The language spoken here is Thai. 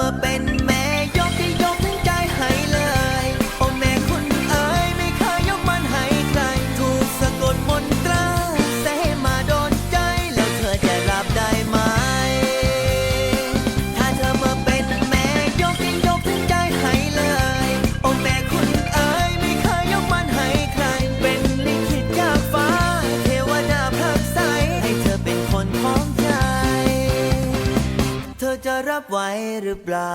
มาเป็น จะรับไหวหรือเปล่า